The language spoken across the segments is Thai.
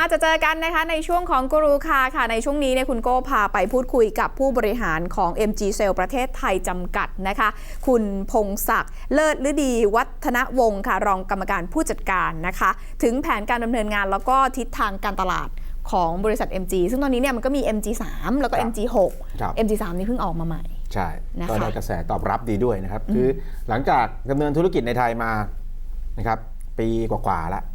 ลับมาจะเจอกันนะคะในช่วงของกูรูคาค่ะ ในช่วงนี้เนี่ยคุณโก้พาไปพูดคุยกับผู้บริหารของ MG c e l ประเทศไทยจำกัดนะคะ คุณพงศักดิ์เลิศฤดีวัฒนวงศ์ค่ะ รองกรรมการผู้จัดการนะคะ ถึงแผนการดำเนินงานแล้วก็ทิศทางการตลาดของบริษัท MG ซึ่งตอนนี้เนี่ยมันก็มี MG 3แล้วก็ครับ MG ครับ6 MG 3นี่เพิ่งออกมาใหม่ ใช่นะคะก็ได้กระแสตอบรับดีด้วยนะครับ คือหลังจากดำเนินธุรกิจในไทยมานะครับปีกว่าๆแล้วค่ะ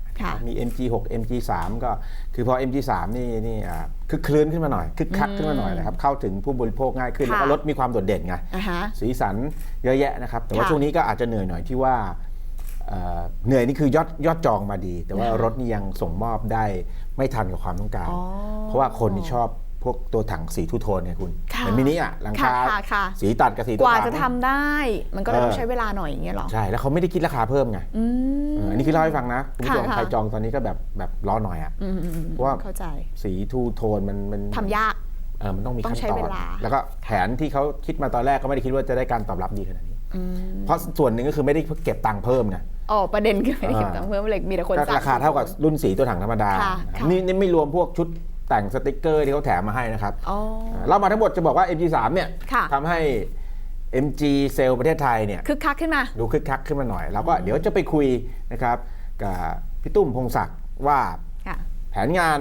มี MG6 MG3 ก็คือพอ MG3 นี่นี่อ่าคึกคลื้นขึ้นมาหน่อยคึกคักขึ้นมาหน่อยนะครับเข้าถึงผู้บริโภคง่ายขึ้นค่ะแล้วก็รถมีความโดดเด่นไงอ่าฮะสีสันเยอะแยะนะครับ แต่ว่าค่ะช่วงนี้ก็อาจจะเหนื่อยหน่อยที่ว่าเอ่อเหนื่อยนี่คือยอดยอดจองมาดี แต่ว่าค่ะรถนี่ยังส่งมอบได้ไม่ทันกับความต้องการอ๋อเพราะว่าคนที่ชอบ พวกตัวถังสีทูโทนเนี่ยคุณค่ะเหมือนมินิอะหลังคาค่ะค่ะค่ะสีตัดกับสีกตัวว่าถังจะทำได้ มันก็เลยเออต้องใช้เวลาหน่อยอย่างเงี้ยเหรอ ใช่ แล้วเขาไม่ได้คิดราคาเพิ่มไงอืมเอออันนี้คือเล่าให้ฟังนะคุณผู้ชมค่ะค่ะใครจองตอนนี้ก็แบบแบบรอหน่อยอะอืมอืมอืมเพราะว่าเข้าใจสีทูโทนมันมันทำยากเออมันต้องมีต้องขั้นใช้ตอเวนลาแล้วก็แผนที่เขาคิดมาตอนแรกก็ไม่ได้คิดว่าจะได้การตอบรับดีขนาดนี้อืมเพราะส่วนหนึ่งก็คือไม่ได้เก็บตังค์เพิ่มไงอ๋อประเด็นคือไม่ได้เก็บอ่าตังค์เพิ่มเลยมีแต่คนก็สั่งราคาเท่ากับรุ่นสีตัวถังธรรมดาค่ะค่ะนี่นี่ไม่รวมพวกชุด แต่งสติกเกอร์ที่เขาแถมมาให้นะครับอ๋อเรามาทั้งหมดจะบอกว่า MG3 เนี่ยค่ะทำให้ MG เซลประเทศไทยเนี่ยคึกคักขึ้นมา ดูคึกคักขึ้นมาหน่อยแล้วก็เดี๋ยวจะไปคุยนะครับกับพี่ตุ้มพงศักดิ์ว่าค่ะแผนงาน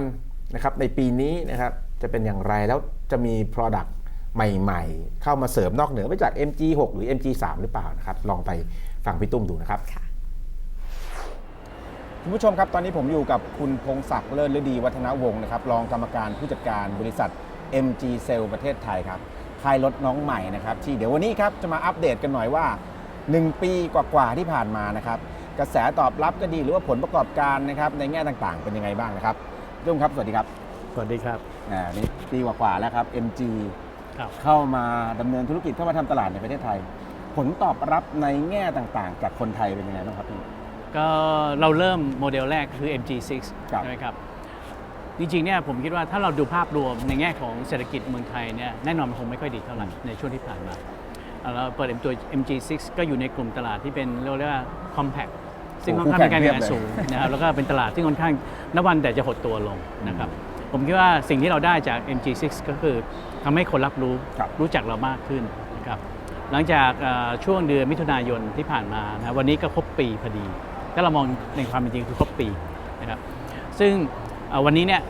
นะครับในปีนี้นะครับจะเป็นอย่างไรแล้วจะมี Product ใหม่ๆ เข้ามาเสริมนอกเหนือไปจาก MG6 หรือ MG3 หรือเปล่านะครับ ลองไปฟังพี่ตุ้มดูนะครับ ค่ะคุณผู้ชมครับ ตอนนี้ผมอยู่กับคุณพงศักดิ์เลิศฤดีวัฒนวงศ์นะครับรองกรรมการผู้จัดการบริษัท MG c e l ประเทศไทยครับค่ายรถน้องใหม่นะครับที่เดี๋ยววันนี้ครับจะมาอัปเดตกันหน่อยว่า 1 ปีกว่าๆที่ผ่านมานะครับกระแสตอบรับก็ดีหรือว่าผลประกอบการนะครับในแง่ต่างๆ เป็นยังไงบ้างนะครับพี่ตุ้มครับสวัสดีครับสวัสดีครับอ่านี่ปีกว่าๆแล้วครับ MG ครับเข้ามาดำเนินธุรกิจเข้ามาทำตลาดในประเทศไทย ผลตอบรับในแง่ต่างๆ จากคนไทยเป็นยังไงบ้างครับพี่ ก็เราเริ่มโมเดลแรกคือ MG6 ครับ ใช่ไหมครับ จริงๆเนี่ยผมคิดว่าถ้าเราดูภาพรวมในแง่ของเศรษฐกิจเมืองไทยเนี่ยแน่นอนมันคงไม่ค่อยดีเท่าไหร่ในช่วงที่ผ่านมาอ่าเราเปิดตัว MG6 ก็อยู่ในกลุ่มตลาดที่เป็นเรียกว่า compact ซึ่งค่อนข้างเป็นการแข่งขันสูงนะครับแล้วก็เป็นตลาดที่ค่อนข้างนับวันแต่จะหดตัวลงนะครับผมคิดว่าสิ่งที่เราได้จาก MG6 ก็คือทำให้คนรับรู้ครับ รู้จักเรามากขึ้นนะครับหลังจากเอ่อช่วงเดือนมิถุนายนที่ผ่านมานะวันนี้ก็ครบปีพอดี ถ้าเรามองในความเป็นจริงคือครบปีนะครับซึ่งเอ่อวันนี้เนี่ย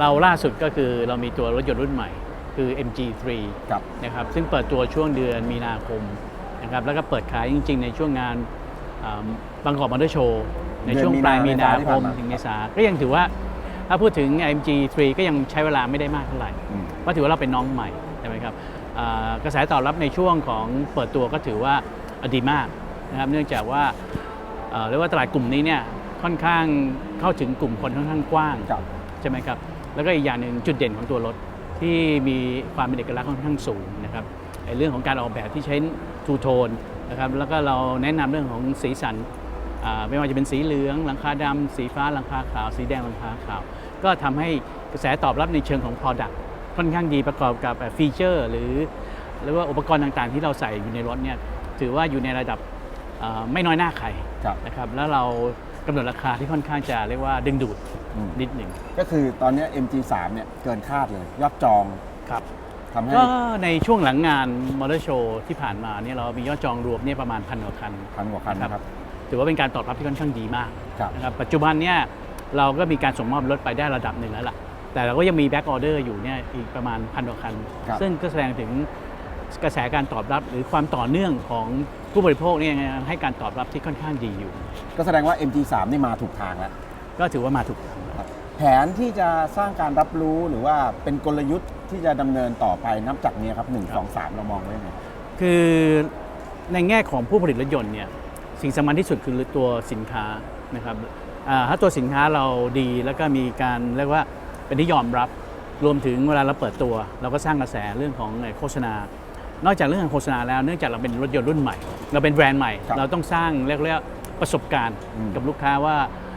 เราล่าสุดก็คือเรามีตัวรถยนต์รุ่นใหม่คือ MG3 ครับนะครับซึ่งเปิดตัวช่วงเดือนมีนาคมนะครับแล้วก็เปิดขายจริง ๆ ในช่วงงานอ่าบางกอกมอเตอร์โชว์ในช่วงปลายมีนาคมถึงเมษาก็ยังถือว่าถ้าพูดถึง MG3 ก็ยังใช้เวลาไม่ได้มากเท่าไหร่อืมก็ถือว่าเราเป็นน้องใหม่ใช่ไหมครับอ่ากระแสตอบรับในช่วงของเปิดตัวก็ถือว่าดีมากนะครับเนื่องจากว่า เอ่อเรียกว่าตลาดกลุ่มนี้เนี่ยค่อนข้างเข้าถึงกลุ่มคนค่อนข้างกว้างครับใช่ไหมครับแล้วก็อีกอย่างหนึ่งจุดเด่นของตัวรถที่มีความเป็นเอกลักษณ์ค่อนข้างสูงนะครับไอ้เรื่องของการออกแบบที่ใช้ทูโทนนะครับแล้วก็เราแนะนำเรื่องของสีสันอ่าไม่ว่าจะเป็นสีเหลือง หลังคาดำสีฟ้าหลังคาขาว สีแดงหลังคาขาว ก็ทำให้กระแสตอบรับในเชิงของ Product ค่อนข้างดีประกอบกับฟีเจอร์ หรือหรือว่าอุปกรณ์ต่างๆ ที่เราใส่อยู่ในรถเนี่ยถือว่าอยู่ในระดับอ่า ไม่น้อยหน้าใครครับ นะครับแล้วเรากำหนดราคาที่ค่อนข้างจะเรียกว่าดึงดูดอืม นิดหนึ่งก็คือตอนเนี้ย MG3 เนี่ยเกินคาดเลย ยอดจองครับ ทำให้ก็ในช่วงหลังงานมอเตอร์โชว์ที่ผ่านมาเนี่ยเรามียอดจองรวมเนี่ยประมาณพันกว่าคัน พันกว่าคันนะครับ ถือว่าเป็นการตอบรับที่ค่อนข้างดีมากครับ นะครับปัจจุบันเนี่ยเราก็มีการส่งมอบรถไปได้ระดับหนึ่งแล้วล่ะ แต่เราก็ยังมีแบ็กออเดอร์อยู่เนี่ยอีกประมาณพันกว่าคัน ครับ ซึ่งก็แสดงถึง กระแสการตอบรับหรือความต่อเนื่องของผู้บริโภคเนี่ยยังให้การตอบรับที่ค่อนข้างดีอยู่ ก็แสดงว่า MG3 นี่มาถูกทางแล้ว ก็ถือว่ามาถูกทางครับแผนที่จะสร้างการรับรู้หรือว่าเป็นกลยุทธ์ที่จะดำเนินต่อไปนับจากนี้ครับ 1 2 3 เรามองไว้ยังไงคือในแง่ของผู้ผลิตรถยนต์เนี่ยสิ่งสำคัญที่สุดคือตัวสินค้านะครับอ่าถ้าตัวสินค้าเราดีแล้วก็มีการเรียกว่าเป็นที่ยอมรับรวมถึงเวลาเราเปิดตัว เราก็สร้างกระแสเรื่องของโฆษณา นอกจากเรื่องของโฆษณาแล้วเนื่องจากเราเป็นรถยนต์รุ่นใหม่ เราเป็นแบรนด์ใหม่ ครับเราต้องสร้างเรียกว่าประสบการณ์อืมกับลูกค้าว่า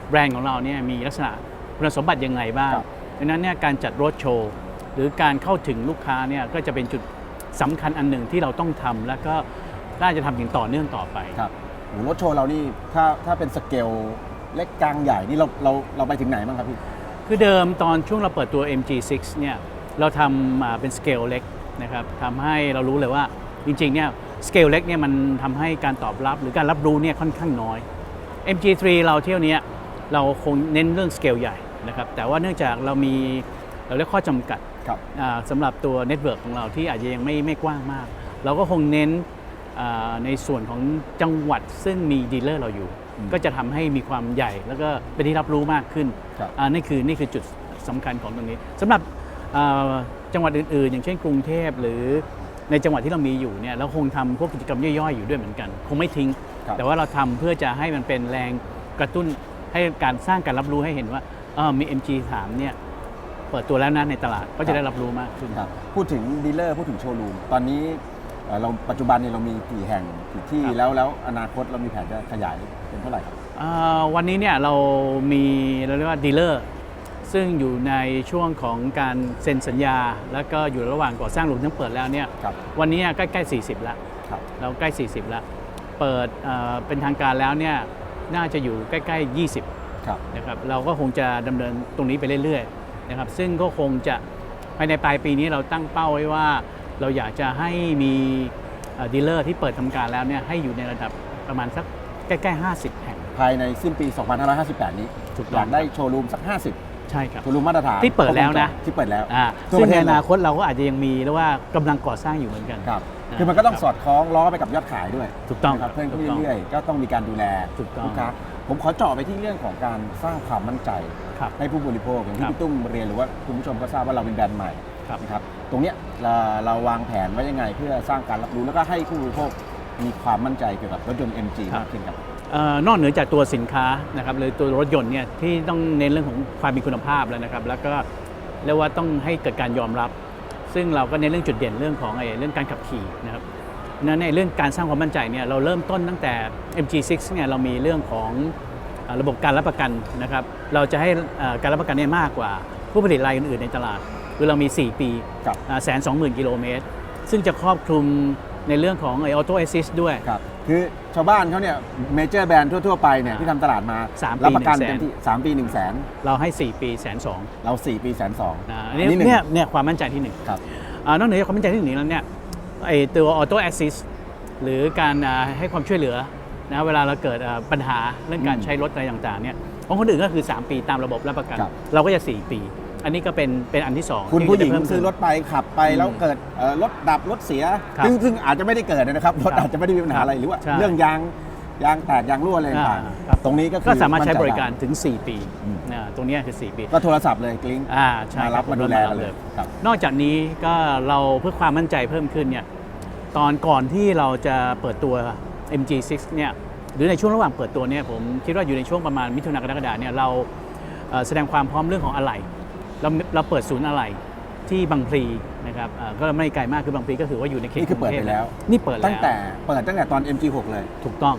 แบรนด์ของเราเนี่ยมีลักษณะคุณสมบัติยังไงบ้างครับ ดังนั้นเนี่ยการจัดรถโชว์หรือการเข้าถึงลูกค้าเนี่ยก็จะเป็นจุดสำคัญอันหนึ่งที่เราต้องทำแล้วก็น่าจะทำอย่างต่อเนื่องต่อไป ครับโอ้โหรถโชว์เรานี่ถ้าถ้าเป็นสเกลเล็กกลางใหญ่นี่เราเราเราไปถึงไหนบ้างครับพี่ คือเดิมตอนช่วงเราเปิดตัว MG6 เนี่ยเราทำอ่าเป็นสเกลเล็ก นะครับทำให้เรารู้เลยว่าจริงๆเนี่ยสเกลเล็กเนี่ยมันทำให้การตอบรับหรือการรับรู้เนี่ยค่อนข้างน้อย MG3 เราเที่ยวเนี้ยเราคงเน้นเรื่องสเกลใหญ่นะครับแต่ว่าเนื่องจากเรามีเราเรียกข้อจำกัดครับอ่าสำหรับตัวเน็ตเวิร์กของเราที่อาจจะยังไม่ไม่กว้างมาก เราก็คงเน้นอ่าในส่วนของจังหวัดซึ่งมีดีลเลอร์เราอยู่อืมก็จะทำให้มีความใหญ่ แล้วก็เป็นที่รับรู้มากขึ้นครับอ่านี่คือนี่คือจุดสำคัญของตรงนี้สำหรับอ่า จังหวัดอื่นๆ อย่างเช่นกรุงเทพหรือในจังหวัดที่เรามีอยู่เนี่ยเราคงทำพวกกิจกรรมย่อยๆอยู่ด้วยเหมือนกัน คงไม่ทิ้งครับแต่ว่าเราทำเพื่อจะให้มันเป็นแรงกระตุ้นให้การสร้างการรับรู้ให้เห็นว่าเออมี MG3 เนี่ยเปิดตัวแล้วนะในตลาดก็จะได้รับรู้มากขึ้นครับพูดถึงดีลเลอร์พูดถึงโชว์รูมตอนนี้เอ่อเราปัจจุบันเนี่ยเรามีกี่แห่งกี่ที่ครับแล้วแล้วอนาคตเรามีแผนจะขยายเป็นเท่าไหร่ครับอ่าวันนี้เนี่ยเรามีเราเรียกว่าดีลเลอร์ ซึ่งอยู่ในช่วงของการเซ็นสัญญา แล้วก็อยู่ระหว่างก่อสร้างรวมทั้งเปิดแล้วเนี่ยครับวันนี้ใกล้ๆ40 แล้วครับเราใกล้ 40 แล้ว เปิดเอ่อเป็นทางการแล้วเนี่ยน่าจะอยู่ใกล้ๆ 20ครับนะครับเราก็คงจะดำเนินตรงนี้ไปเรื่อยๆนะครับซึ่งก็คงจะภายในปลายปีนี้เราตั้งเป้าไว้ว่า เราอยากจะให้มีดีลเลอร์ที่เปิดทำการแล้วเนี่ยให้อยู่ในระดับประมาณสักใกล้ๆ 50 แห่ง ภายในสิ้นปี 2558 นี้ถูกอต้อยางกได้โชว์รูมสัก 50ใช่ครับโชว์รูมมาตรฐานที่เปิดแล้วนะที่เปิดแล้วอ่าทั่วซึ่ปงระเทในศอเลยนาคตเราก็อาจจะยังมีเรียกว่ากำลังก่อสร้างอยู่เหมือนกันครับอ่าคือมันก็ต้องครับสอดคล้องล้อไปกับยอดขายด้วยถูกต้องนะครับเพิ่มขึ้นถูกต้องเรื่อยๆก็ต้องมีการดูแลถูกต้องลูกค้าผมขอเจาะไปที่เรื่องของการสร้างความมั่นใจครับให้ผู้บริโภคอย่างที่ครับพี่ตุ้มเรียนหรือว่าคุณผู้ชมก็ทราบว่าเราเป็นแบรนด์ใหม่ครับนะครับตรงเนี้ยเราเราวางแผนไว้ยังไงเพื่อสร้างการรับรู้แล้วก็ให้ผู้บริโภคมีความมั่นใจเกี่ยวกับรถยนต์ MG ครับมากขึ้นครับเอ่อ นอกเหนือจากตัวสินค้านะครับหรือตัวรถยนต์เนี่ยที่ต้องเน้นเรื่องของความมีคุณภาพแล้วนะครับ แล้วก็เรียกว่าต้องให้เกิดการยอมรับ ซึ่งเราก็เน้นเรื่องจุดเด่นเรื่องของไอ้เรื่องการขับขี่นะครับนั้นในเรื่องการสร้างความมั่นใจเนี่ยเราเริ่มต้นตั้งแต่ MG6 เนี่ยเรามีเรื่องของเอ่อระบบการรับประกันนะครับ เราจะให้เอ่อการรับประกันเนี่ยมากกว่าผู้ผลิตรายอื่นๆในตลาดคือเรามี 4 ปีครับแสนสองหมื่นกิโลเมตรซึ่งจะครอบคลุมในเรื่องของไอออโต้แอสซิสด้วย ครับคือชาวบ้านเขาเนี่ยเมเจอร์แบรนด์ทั่ว ๆ ไปเนี่ยอ่าที่ทำตลาดมาสามปีรับประกัน100,000เต็มที่สามปี1นึ่งแสนเราให้ 4 ปีแสนสองเรา4ปีแสนสองนะอัอันนนี้นี้หนึ่งเนี่ยเนี่ยความมั่นใจที่หนึ่งครับ อ่านอกเหนือจากความมั่นใจที่หนึ่งแล้วเนี่ยไอตัวออโต้แอสซิสหรือการอ่าให้ความช่วยเหลือนะเวลาเราเกิดอ่าปัญหาเรื่องการอืมใช้รถอะไรต่างๆเนี่ยของคนอื่นก็คือ 3 ปีตามระบบรับประกัน ครับ เราก็จะ 4 ปี อันนี้ก็เป็นเป็นอันที่สองคุณที่ผู้หญิงจะเพิ่มซื้อรถไปขับไปอืมแล้วเกิดเอ่อรถดับรถเสียครับซึ่งซึ่งอาจจะไม่ได้เกิดนะครับรถครับอาจจะไม่ได้มีปัญหาอะไรหรือว่า ใช่เรื่องยางยางแตกยางรั่วอะไรต่างอ่าครับ ๆตรงนี้ก็คือก็สามารถใช้นใจบริการถึง 4 ปีอืมนะตรงเนี้ยคือ 4 ปี ก็โทรศัพท์เลยกลิ้งอ่าใช่มารับคมาดูแลกันเลยครับ นอกจากนี้ก็เราเพื่อความมั่นใจเพิ่มขึ้นเนี่ยตอนก่อนที่เราจะเปิดตัว MG6 เนี่ยหรือในช่วงระหว่างเปิดตัวเนี่ยผมคิดว่าอยู่ในช่วงประมาณมิถุนายนกรกฎาเนี่ยเราเอ่อแสดงความพร้อมเรื่องของอะไหล่ เราเราเปิดศูนย์อะไหล่ที่บางพลีนะครับเอ่อก็ไม่ไกลมากคือบางพลีก็ถือว่าอยู่ในเขตนี่คือเปิดไปแล้ว นี่เปิดแล้ว ตั้งแต่เปิดตั้งแต่ตอน MG6 เลย ถูกต้อง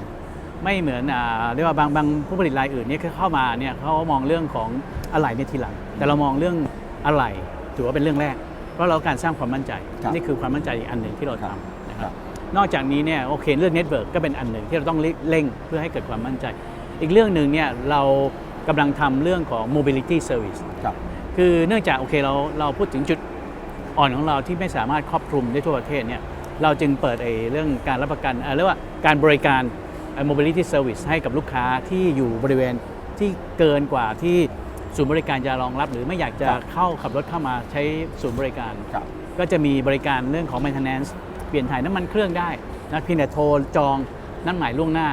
ไม่เหมือนอ่าเรียกว่าบางบางผู้ผลิตรายอื่นเนี่ยเข้ามาเนี่ยเขามองเรื่องของอะไหล่เนี่ยทีหลัง แต่เรามองเรื่องอะไหล่ถือว่าเป็นเรื่องแรก เพราะเราการสร้างความมั่นใจ ครับนี่คือความมั่นใจอีกอันหนึ่งที่เราครับทำนะคครัรับบ นอกจากนี้เนี่ยโอเคเรื่องเน็ตเวิร์กก็เป็นอันหนึ่งที่เราต้องเร่งเพื่อให้เกิดความมั่นใจ อีกเรื่องหนึ่งเนี่ยเรากำลังทำเรื่องของ mobility service ครับ คือเนื่องจากโอเคเราเราพูดถึงจุดอ่อนของเราที่ไม่สามารถครอบคลุมได้ทั่วประเทศเนี่ยเราจึงเปิดไอ้เรื่องการรับประกันเอ่อเรียกว่าการบริการเอ่อ mobility service ให้กับลูกค้าที่อยู่บริเวณที่เกินกว่าที่ศูนย์บริการจะรองรับ หรือไม่อยากจะครับเข้าเข้าขับรถเข้ามาใช้ศูนย์บริการครับก็จะมีบริการเรื่องของ maintenance เปลี่ยนถ่ายน้ำมันเครื่องได้นะเพียงแต่โทรจองนั่งหมายล่วงหน้า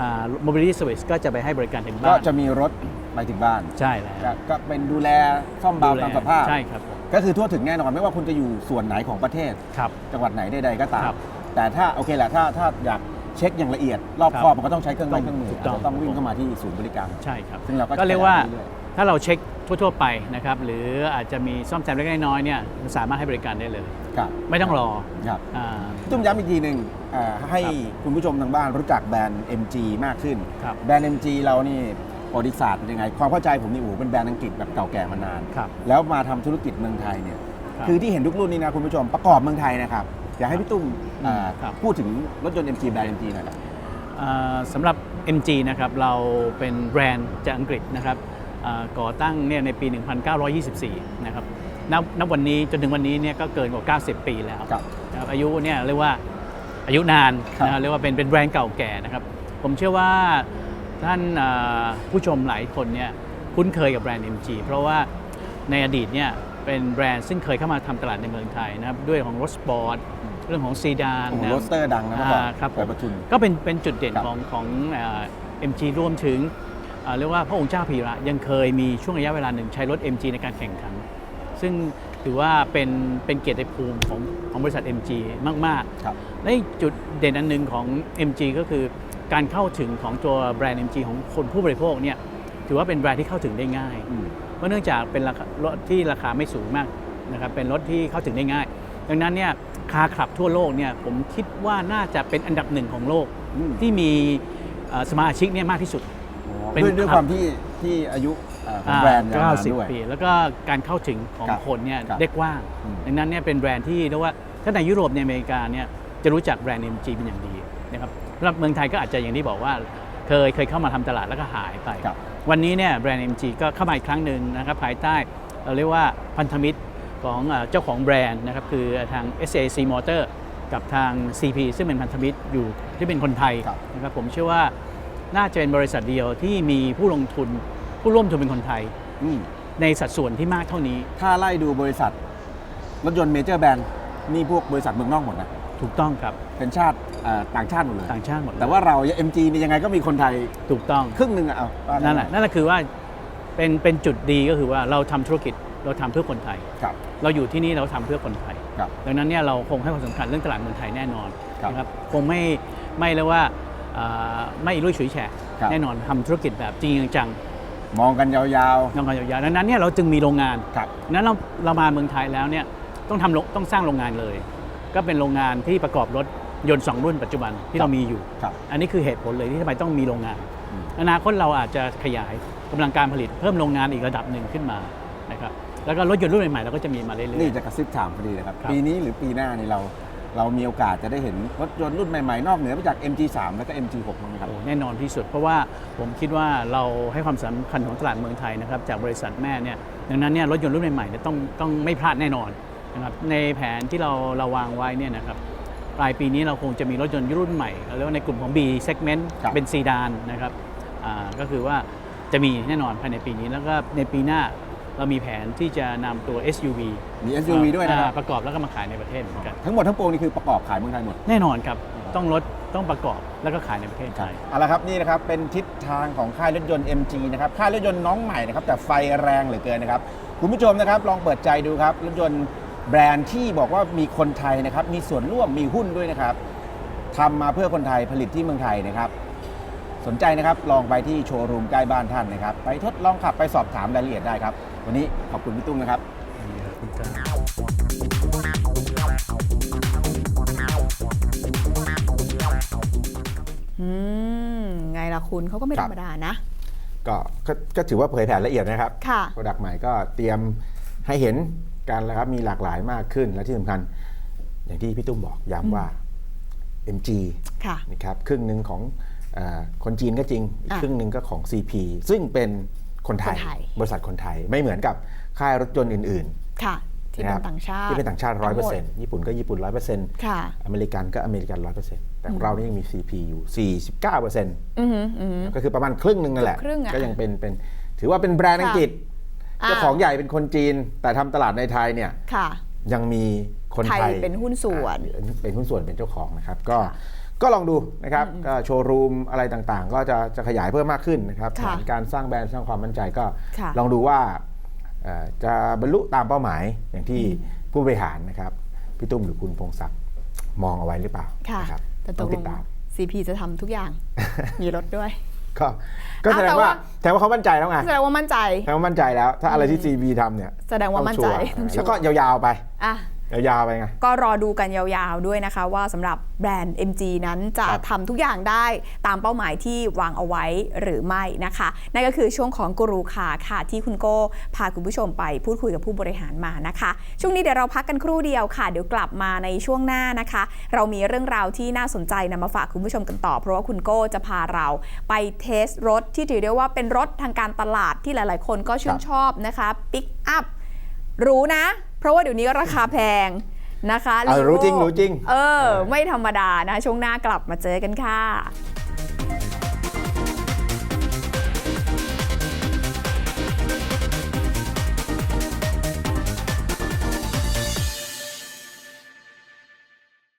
อ่า mobility service ก็จะไปให้บริการถึงก็บ้านจะมีรถ ไปถึงบ้านใช่แล้ว ก็ก็เป็นดูแลซ่อมบำดูแลตามสภาพ ใช่ครับผมก็คือทั่วถึงแน่นอนไม่ว่าคุณจะอยู่ส่วนไหนของประเทศ ครับ จังหวัดไหนใดๆก็ตาม ครับแต่ถ้าโอเคแหละถ้าถ้าอยากเช็คอย่างละเอียด รอบครับคอบมันก็ต้องใช้เครื่องไม้เครื่องมือถูกต้องอาจจะต้องวิ่งเข้ามาที่ศูนย์บริการ ใช่ครับ ซึ่งเราก็ก็เรียกว่าขยไปรื่อย ถ้าเราเช็คทั่ว ๆ ไปนะครับ หรืออาจจะมีซ่อมแซมเล็กๆน้อยๆเนี่ยสามารถให้บริการได้เลยๆครับไม่ต้องรอครับอ่าตุ้มย้ำอีกทีหนึ่งอ่าให้ครับคุณผู้ชมทางบ้านรู้จักแบรนด์ MG มากขึ้น ครับ แบรนด์ MG เรานี่ ประวัติศาสตร์เป็นยังไง ความเข้าใจผมนี่โอ้โหเป็นแบรนด์อังกฤษแบบเก่าแก่มานาน ครับ แล้วมาทำธุรกิจเมืองไทยเนี่ยครับคือที่เห็นทุกรุ่นนี่นะคุณผู้ชมประกอบเมืองไทยนะครับอยากให้พี่ตุ้มอ่าครับ พูดถึงรถยนต์ MG แบรนด์ MG หน่อยครับ อ่าสำหรับ MG นะครับเราเป็นแบรนด์จากอังกฤษนะครับเอ่อก่อตั้งเนี่ยในปี 1924 นะครับณณวันนี้จนถึงวันนี้เนี่ยก็เกินกว่า 90 ปีแล้วครับนะครับอายุเนี่ยเรียกว่าอายุนานครับ นะเรียกว่าเป็นเป็นแบรนด์เก่าแก่นะครับ ผมเชื่อว่า ท่านเอ่อผู้ชมหลายคนเนี่ยคุ้นเคยกับแบรนด์ MG เพราะว่าในอดีตเนี่ยเป็นแบรนด์ซึ่งเคยเข้ามาทำตลาดในเมืองไทยนะครับด้วยของรถสปอร์ตเรื่องของซีดานโอ้โหนะโรสเตอร์ดังนะเมื่อก่อนอ่าครับผม เปิดประทุน ก็เป็นเป็นจุดเด่นครับของของเอ่อ MG รวมถึงเอ่อเรียกว่าพระองค์เจ้าพีระยังเคยมีช่วงระยะเวลาหนึ่งใช้รถ MG ในการแข่งขัน ซึ่งถือว่าเป็นเป็นเกียรติภูมิของของบริษัท MG มาก ครับ ๆ และอีกจุดเด่นอันหนึ่งของ MG ก็คือ การเข้าถึงของตัวแบรนด์ MG ของคนผู้บริโภคเนี่ยถือว่าเป็นแบรนด์ที่เข้าถึงได้ง่ายอืมเพราะเนื่องจากเป็นราคารถที่ราคาไม่สูงมากนะครับเป็นรถที่เข้าถึงได้ง่าย ดังนั้นเนี่ยคาร์คลับทั่วโลกเนี่ยผมคิดว่าน่าจะเป็นอันดับหนึ่งของโลกอืมที่มีเอ่อสมาชิกเนี่ยมากที่สุดเป็นด้วยด้วยครับความที่ที่อายุเอ่อของแบรนด์ยาวนานด้วย90ปีแล้วก็การเข้าถึงของครับคนเนี่ยครับได้กว้างอืมดังนั้นเนี่ยเป็นแบรนด์ที่เรียกว่าถ้าในยุโรปในอเมริกาเนี่ยจะรู้จักแบรนด์ MG เป็นอย่างดีนะครับสำหรับเมืองไทยก็อาจจะอย่างที่บอกว่าเคยเคยเข้ามาทำตลาดแล้วก็หายไปครับวันนี้เนี่ยแบรนด์ MG ก็เข้ามาอีกครั้งหนึ่งนะครับภายใต้เราเรียกว่าพันธมิตรของเอ่อเจ้าของแบรนด์นะครับคือทาง SAC Motor กับทาง CP ซึ่งเป็นพันธมิตรอยู่ที่เป็นคนไทยครับนะครับผมเชื่อว่าน่าจะเป็นบริษัทเดียวที่มีผู้ลงทุนผู้ร่วมทุนเป็นคนไทยอืมในสัดส่วนที่มากเท่านี้ ถ้าไล่ดูบริษัทรถยนต์เมเจอร์แบรนด์นี่พวกบริษัทเมืองนอกหมดนะ ถูกต้องครับเป็นชาติเอ่อต่างชาติหมดเลย ต่างชาติหมดเลยแต่ว่าเรา MG นี่ยังไงก็มีคนไทยถูกต้องครึ่งหนึ่งอะเอาว่ากันั่นแหละนั่นแหละคือว่าเป็นเป็นจุดดีก็คือว่าเราทำธุรกิจเราทำเพื่อคนไทย ครับ เราอยู่ที่นี่เราทำเพื่อคนไทย ครับ ดังนั้นเนี่ยเราคงให้ความสำคัญเรื่องตลาดเมืองไทยแน่นอนครับนะครับคงไม่ไม่เรียกว่าเอ่อไม่ลุยฉุยแฉะครับ แน่นอนทำธุรกิจแบบจริงจังมองกันยาวๆน้องกันยาวๆดังนั้นเนี่ยเราจึงมีโรงงานๆ ครับนั้นเราเรามาเมืองไทยแล้วเนี่ยต้องทำโรงต้องสร้างโรงงานเลย ก็เป็นโรงงานที่ประกอบรถยนต์สองรุ่นปัจจุบันที่เรามีอยู่ ครับ อันนี้คือเหตุผลเลยที่ทำไมต้องมีโรงงาน อืม อนาคตเราอาจจะขยายกำลังการผลิตเพิ่มโรงงานอีกระดับหนึ่งขึ้นมานะครับแล้วก็รถยนต์รุ่นใหม่ๆเราก็จะมีมาเรื่อยๆ นี่จะกระซิบถามพอดีเลยครับ ครับ ปีนี้หรือปีหน้านี่เรา เรามีโอกาสจะได้เห็นรถยนต์รุ่นใหม่ๆ นอกเหนือไปจาก MG3 แล้วก็ MG6 บ้างไหมครับ โอ้แน่นอนที่สุด เพราะว่าผมคิดว่าเราให้ความสำคัญของตลาดเมืองไทยนะครับจากบริษัทแม่เนี่ยดังนั้นเนี่ยรถยนต์รุ่นใหม่ๆเนี่ยต้องต้องไม่พลาดแน่นอน นะครับในแผนที่เราเราวางไว้เนี่ยนะครับปลายปีนี้เราคงจะมีรถยนต์รุ่นใหม่เราเรียกว่าในกลุ่มของ B segment ครับเป็นซีดานนะครับอ่าก็คือว่าจะมีแน่นอนภายในปีนี้ แล้วก็ในปีหน้าเรามีแผนที่จะนำตัว SUV มี SUV ด้วยนะครับอ่าประกอบแล้วก็มาขายในประเทศเหมือนกันทั้งหมดทั้งปวงนี่คือประกอบขายเมืองไทยหมด แน่นอนครับ ต้องรถต้องประกอบแล้วก็ขายในประเทศไทยเอาละครับนี่นะครับเป็นทิศทางของค่ายรถยนต์ MG นะครับค่ายรถยนต์น้องใหม่นะครับแต่ไฟแรงเหลือเกินนะครับคุณผู้ชมนะครับลองเปิดใจดูครับรถยนต์ แบรนด์ที่บอกว่ามีคนไทยนะครับ มีส่วนร่วมมีหุ้นด้วยนะครับทำมาเพื่อคนไทยผลิตที่เมืองไทยนะครับ สนใจนะครับลองไปที่โชว์รูมใกล้บ้านท่านนะครับ ไปทดลองขับไปสอบถามรายละเอียดได้ครับ วันนี้ขอบคุณพี่ตุ้มนะครับอืมไงล่ะคุณเขาก็ไม่ครัธรบรมดานะ ก็ก็ก็ถือว่าเผยแผ่ละเอียดนะครับค่ะ โปรดักต์ใหม่ก็เตรียมให้เห็น กันแล้วครับมีหลากหลายมากขึ้นและที่สำคัญ อย่างที่พี่ตุ้มบอกย้ำว่า MG ค่ะนะครับครึ่งหนึ่งของเออคนจีนก็จริง อีกอะครึ่งหนึ่งก็ของ CP ซึ่งเป็นคนไทย คนไทย บริษัทคนไทยไม่เหมือนกับค่ายรถยนต์อื่น ค่ะที่นะเป็ครันบ ต่างชาติ ที่เป็นต่างชาติร้อยเปอร์เซ็นทั้ต์ญี่ปุ่นก็ญี่ปุ่นร้อยเปอร์เซ็นต์ค่ะ อเมริกันก็อเมริกันร้อยเปอร์เซ็นต์แต่ของเรานี่ยังมี CP อยู่ 49เปอร์เซ็นต์ อือหืออือหือ ก็คือประมาณครึ่งหนึ่งนั่นแหละเกือบครึ่งอะก็ยังเป็นเป็น ถือว่าเป็นแบรนด์อังกฤษอ่า เจ้าของใหญ่เป็นคนจีน แต่ทำตลาดในไทยเนี่ยค่ะยังมีคนไทไทยยเป็นหุ้นส่วนอ่าเป็นหุ้นส่วนเป็นเจ้าของนะครับ ก็ค่ะก็ลองดูนะครับก็โชว์รูมอะไรต่างๆ ก็จะจะขยายเพิ่มมากขึ้นนะครับแผค่ะนการสร้างแบรนด์สร้างความมั่นใจก็ค่ะลองดูว่าเอ่อจะบรรลุตามเป้าหมายอย่างที่ผู้บริหารนะครับพี่ตุ้มหรือคุณพงศักดิ์มองเอาไว้หรือเปล่าค่ะนะครับแต่ตต้อกงลติงดตาม CP จะทำทุกอย่าง มีรถด้วย ก็ก็แสดงแต่ว่าว่าแสดงว่าเขามั่นใจแล้วไงแสดงว่ามั่นใจแสดงว่ามั่นใจแล้ว ถ้าอะไรที่ CB ทำเนี่ยแสดงว่ามั่นใจต้องชัวร์ต้องชัวร์แล้วก็ยาวๆไปอะ ยาวๆไปไง ก็รอดูกันยาวๆด้วยนะคะ ว่าสำหรับแบรนด์ MG นั้นจะครับ ทำทุกอย่างได้ตามเป้าหมายที่วางเอาไว้หรือไม่นะคะ นั่นก็คือช่วงของกูรูคาค่ะ ที่คุณโก้พาคุณผู้ชมไปพูดคุยกับผู้บริหารมานะคะ ช่วงนี้เดี๋ยวเราพักกันครู่เดียวค่ะ เดี๋ยวกลับมาในช่วงหน้านะคะ เรามีเรื่องราวที่น่าสนใจนำมาฝากคุณผู้ชมกันต่อ เพราะว่าคุณโก้จะพาเราไปเทสรถที่ถือได้ว่าเป็นรถทางการตลาดที่หลาย ๆ คนก็ชื่นชอบนะคะปิกอัพรู้นะ เพราะว่าเดี๋ยวนี้ราคาแพงนะคะเอารู้จริงรู้จริง เออ ไม่ธรรมดานะ ช่วงหน้ากลับมาเจอกันค่ะ